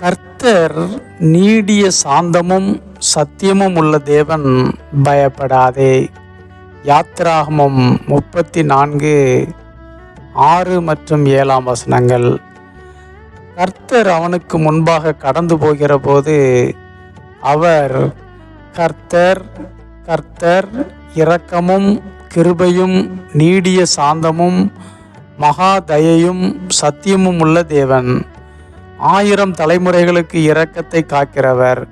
கர்த்தர் நீடிய சாந்தமும் சத்தியமும் உள்ள தேவன் பயப்படாதே. யாத்திராகமம் முப்பத்தி நான்கு ஆறு மற்றும் ஏழாம் வசனங்கள். கர்த்தர் அவனுக்கு முன்பாக கடந்து போகிற போது அவர் கர்த்தர் கர்த்தர் இரக்கமும் கிருபையும் நீடிய சாந்தமும் மகா தயையும் சத்தியமும் உள்ள தேவன். ஆயிரம் தலைமுறைகளுக்கு இரக்கத்தை காக்கிறவர்.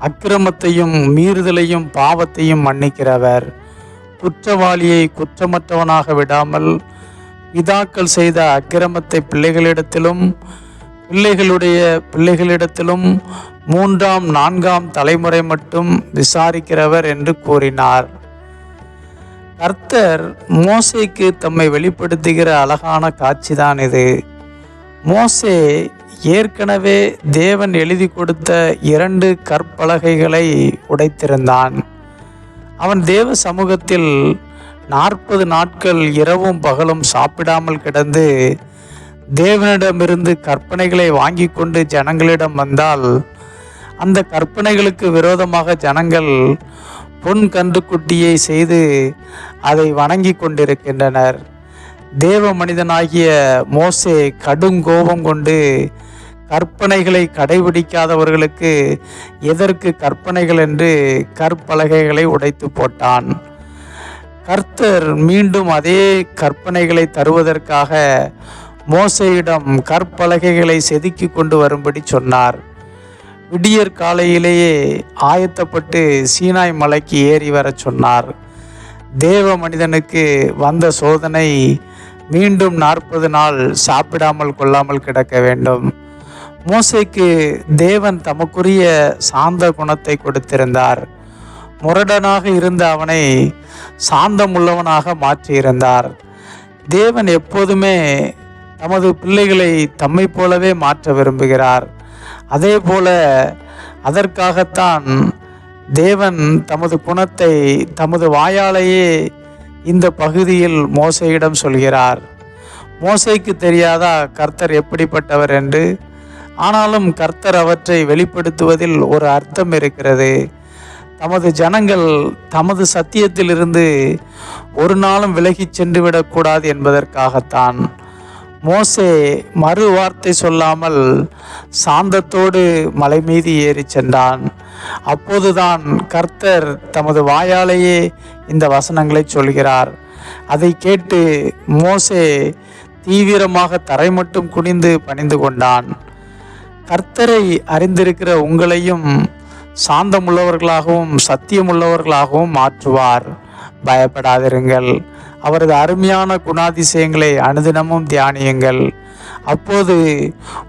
அக்கிரமத்தையும் மீறுதலையும் பாவத்தையும் மன்னிக்கிறவர். குற்றவாளியை குற்றமற்றவனாக விடாமல் பிதாக்கள் செய்த அக்கிரமத்தை பிள்ளைகளிடத்திலும் பிள்ளைகளுடைய பிள்ளைகளிடத்திலும் மூன்றாம் நான்காம் தலைமுறை மட்டும் விசாரிக்கிறவர் என்று கூறினார். கர்த்தர் மோசைக்கு தம்மை வெளிப்படுத்துகிற அழகான காட்சிதான் இது. மோசே ஏற்கனவே தேவன் எழுதி கொடுத்த இரண்டு கற்பலகைகளை உடைத்திருந்தான். அவன் தேவ சமூகத்தில் நாற்பது நாட்கள் இரவும் பகலும் சாப்பிடாமல் கிடந்து தேவனிடமிருந்து கற்பனைகளை வாங்கி கொண்டு ஜனங்களிடம் வந்தால் அந்த கற்பனைகளுக்கு விரோதமாக ஜனங்கள் பொன் கன்றுக்குட்டியை செய்து அதை வணங்கி கொண்டிருக்கின்றனர். தேவ மனிதனாகிய மோசே கடும் கோபம் கொண்டு கற்பனைகளை கடைபிடிக்காதவர்களுக்கு எதற்கு கற்பனைகள் என்று கற்பலகைகளை உடைத்து போட்டான். கர்த்தர் மீண்டும் அதே கற்பனைகளை தருவதற்காக மோசையிடம் கற்பலகைகளை செதுக்கி கொண்டு வரும்படி சொன்னார். விடியற் காலையிலேயே ஆயத்தப்பட்டு சீனாய் மலைக்கு ஏறி வரச் சொன்னார். தேவ மனிதனுக்கு வந்த சோதனை மீண்டும் நாற்பது நாள் சாப்பிடாமல் கொள்ளாமல் கிடக்க வேண்டும். மோசைக்கு தேவன் தமக்குரிய சாந்த குணத்தை கொடுத்திருந்தார். முரடனாக இருந்த அவனை சாந்தமுள்ளவனாக மாற்றியிருந்தார். தேவன் எப்போதுமே தமது பிள்ளைகளை தம்மை போலவே மாற்ற விரும்புகிறார். அதே போல அதற்காகத்தான் தேவன் தமது குணத்தை தமது வாயாலேயே இந்த பகுதியில் மோசையிடம் சொல்கிறார். மோசைக்கு தெரியாதா கர்த்தர் எப்படிப்பட்டவர் என்று? ஆனாலும் கர்த்தர் அவற்றை வெளிப்படுத்துவதில் ஒரு அர்த்தம் இருக்கிறது. தமது ஜனங்கள் தமது சத்தியத்திலிருந்து ஒரு நாளும் விலகிச் சென்று விடக்கூடாது என்பதற்காகத்தான். மோசே மறு வார்த்தை சொல்லாமல் சாந்தத்தோடு மலை மீது ஏறி சென்றான். அப்போதுதான் கர்த்தர் தமது வாயாலேயே இந்த வசனங்களை சொல்கிறார். அதை கேட்டு மோசே தீவிரமாக தரை மட்டும் குனிந்து பணிந்து கொண்டான். கர்த்தரை அறிந்திருக்கிற உங்களையும் சாந்தமுள்ளவர்களாகவும் சத்தியமுள்ளவர்களாகவும் மாற்றுவார். பயப்படாதிருங்கள். அவரது அருமையான குணாதிசயங்களை அனுதினமும் தியானியுங்கள். அப்போது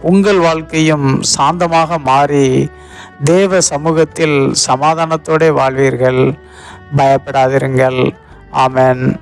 உங்கள் வாழ்க்கையும் சாந்தமாக மாறி தேவ சமூகத்தில் சமாதானத்தோടെ வாழ்வீர்கள். பயப்படாதிருங்கள். ஆமேன்.